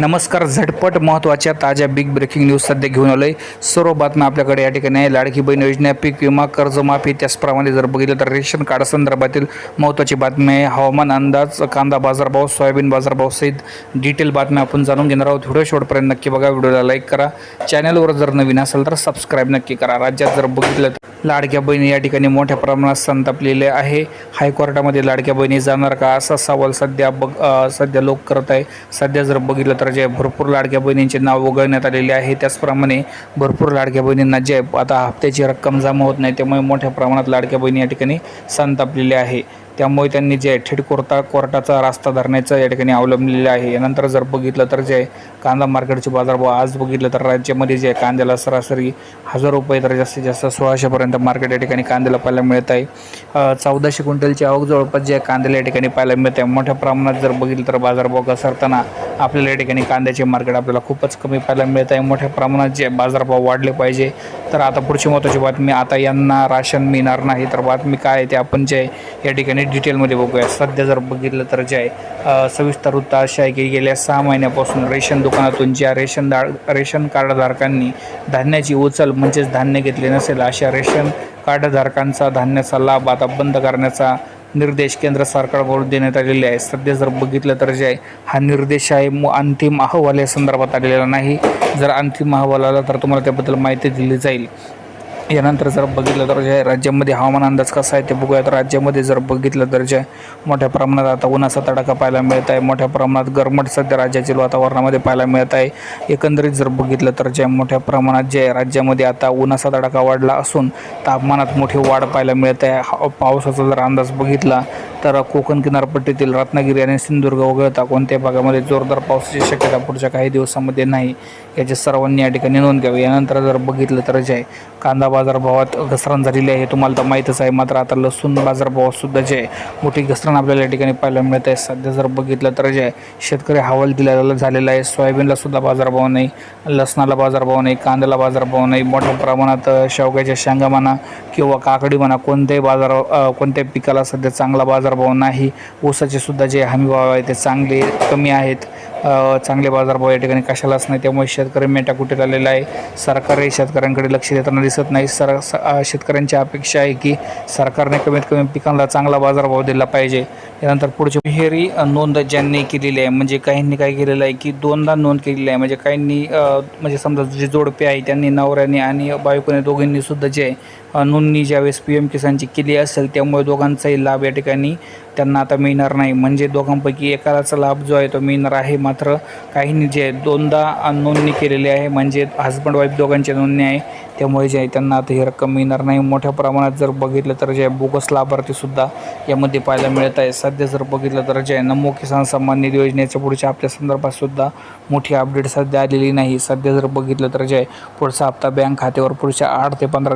नमस्कार झटपट महत्त्वाच्या ताज्या बिग ब्रेकिंग न्यूज सध्या घेऊन आलोय. सर्व बातम्या आपल्याकडे या ठिकाणी आहे. लाडकी बहीण योजना पीक विमा कर्जमाफी त्याचप्रमाणे जर बघितलं तर रेशन कार्ड संदर्भातील महत्त्वाची बातमी आहे. हवामान अंदाज कांदा बाजारभाव सोयाबीन बाजारभाव सहित डिटेल बातम्या आपण जाणून घेणार आहोत. व्हिडिओ शेवटपर्यंत नक्की बघा. व्हिडिओला लाईक करा. चॅनलवर जर नवीन असेल तर सबस्क्राईब नक्की करा. राज्यात जर बघितलं तर लाडक्या बहिणी या ठिकाणी मोठ्या प्रमाणात संतापलेले आहे. हायकोर्टामध्ये लाडक्या बहिणी जाणार का? असा सवाल सध्या बघ सध्या लोक करत आहे. सध्या जर बघितलं तर जे भरपूर लाडक्या बहिणींचे नाव वगळण्यात आलेले आहे. त्याचप्रमाणे भरपूर लाडक्या बहिणींना जे आता हप्त्याची रक्कम जमा होत नाही त्यामुळे मोठ्या प्रमाणात लाडक्या बहिणी या ठिकाणी संतापलेल्या आहे. त्यामुळे त्यांनी जे थेट कोर्टा कोर्टाचा रास्ता धरण्याचं या ठिकाणी अवलंबलेलं आहे. यानंतर जर बघितलं तर जे कांदा मार्केटचे बाजारभाव आज बघितलं तर राज्यामध्ये जे कांद्याला सरासरी हजार रुपये तर जास्तीत जास्त सोळाशेपर्यंत मार्केट या ठिकाणी कांद्याला पाहायला मिळत आहे. चौदाशे क्विंटलची आवक जवळपास जे कांद्याला या ठिकाणी पाहायला मिळते मोठ्या प्रमाणात जर बघितलं तर बाजारभाव घसरताना आपल्याला या ठिकाणी कांद्याचे मार्केट आपल्याला खूपच कमी पाहायला मिळत आहे. मोठ्या प्रमाणात जे बाजारभाव वाढले पाहिजे. तर आता पुढची महत्त्वाची बातमी आता यांना राशन मिळणार नाही. तर बातमी काय आहे ते आपण जे या ठिकाणी डिटेलमध्ये बघूया. सध्या जर बघितलं तर जे आहे सविस्तर वृत्त अशी आहे की गेल्या सहा महिन्यापासून रेशन दुकानातून ज्या रेशन दा रेशन कार्डधारकांनी धान्याची उचल म्हणजेच धान्य घेतले नसेल अशा रेशन कार्डधारकांचा धान्याचा लाभ आता बंद करण्याचा निर्देश केंद्र सरकारकडून देण्यात आलेले आहे. सध्या जर बघितलं तर जे आहे हा निर्देश आहे मु- अंतिम अहवाल या संदर्भात आलेला नाही. जर अंतिम अहवाल आला तर तुम्हाला त्याबद्दल माहिती दिली जाईल. यानंतर जर बघितलं तर जे राज्यामध्ये हवामान अंदाज कसा आहे ते बघूया तर राज्यामध्ये जर बघितलं तर जे आहे मोठ्या प्रमाणात आता उन्हाचा तडाखा पाहायला मिळत आहे. मोठ्या प्रमाणात गरमट सध्या राज्यातील वातावरणामध्ये पाहायला मिळत आहे. एकंदरीत जर बघितलं तर जे मोठ्या प्रमाणात जे राज्यामध्ये आता उन्हाचा तडाखा वाढला असून तापमानात मोठी वाढ पाहायला मिळत आहे. हा- पावसाचा जर अंदाज बघितला तर कोकण किनारपट्टीतील रत्नागिरी आणि सिंधुदुर्ग वगळता कोणत्याही भागामध्ये जोरदार पावसाची शक्यता पुढच्या काही दिवसामध्ये नाही याची सर्वांनी या ठिकाणी नोंद घ्यावी. यानंतर जर बघितलं तर जे आहे कांदा बाजारभावात घसरण झालेली आहे. तुम्हाला तर माहीतच आहे मात्र आता लसूण बाजारभावात सुद्धा जे आहे मोठी घसरण आपल्याला या ठिकाणी पाहायला मिळत आहे सध्या जर बघितलं तर जे शेतकरी हवाल दिलेला झालेला आहे सोयाबीनला सुद्धा बाजारभाव नाही लसणाला बाजारभाव नाही कांद्याला बाजारभाव नाही मोठ्या प्रमाणात शेवग्याच्या शेंगा म्हणा किंवा काकडी म्हणा कोणत्याही बाजार कोणत्याही पिकाला सध्या चांगला बाजारभाव नाही. ऊसाचे सुद्धा जे हमीभाव आहे ते चांगले कमी आहेत. चांगले बाजारभाव या ठिकाणी कशालाच नाही. त्यामुळे शेतकरी मेटाकुटीत आलेला आहे. सरकारही शेतकऱ्यांकडे लक्ष देताना दिसत नाही. सर स- शेतकऱ्यांची अपेक्षा आहे की सरकारने कमीत कमी पिकांना चांगला बाजारभाव दिला पाहिजे. यानंतर पुढची विहेरी नोंद ज्यांनी केलेली आहे म्हणजे काहींनी काय केलेलं आहे की दोनदा नोंद केलेली आहे. म्हणजे काहींनी म्हणजे समजा जे जोडपे आहे त्यांनी नवऱ्याने आणि बायकोने दोघींनी सुद्धा जे आहे, नोंदणी ज्यावेळेस पी एम किसानची केली असेल त्यामुळे दोघांचाही लाभ या ठिकाणी त्यांना आता मिळणार नाही. म्हणजे दोघांपैकी एकालाचा लाभ जो आहे तो मिळणार आहे. मात्र काहींनी जे दोनदा नोंदणी केलेली आहे म्हणजे हजबंड वाईफ दोघांची नोंदणी आहे त्यामुळे जे आहे त्यांना आता ही रक्कम मिळणार नाही. मोठ्या प्रमाणात जर बघितलं तर जे बोगस लाभार्थीसुद्धा यामध्ये पाहायला मिळत आहे. सध्या जर बघितलं तर जे नमो किसान सन्मान निधी योजनेच्या पुढच्या आपल्या संदर्भातसुद्धा मोठी अपडेट सध्या आलेली नाही. सध्या जर बघितलं तर जे आहे, पुढचा हप्ता बँक खात्यावर पुढच्या आठ ते पंधरा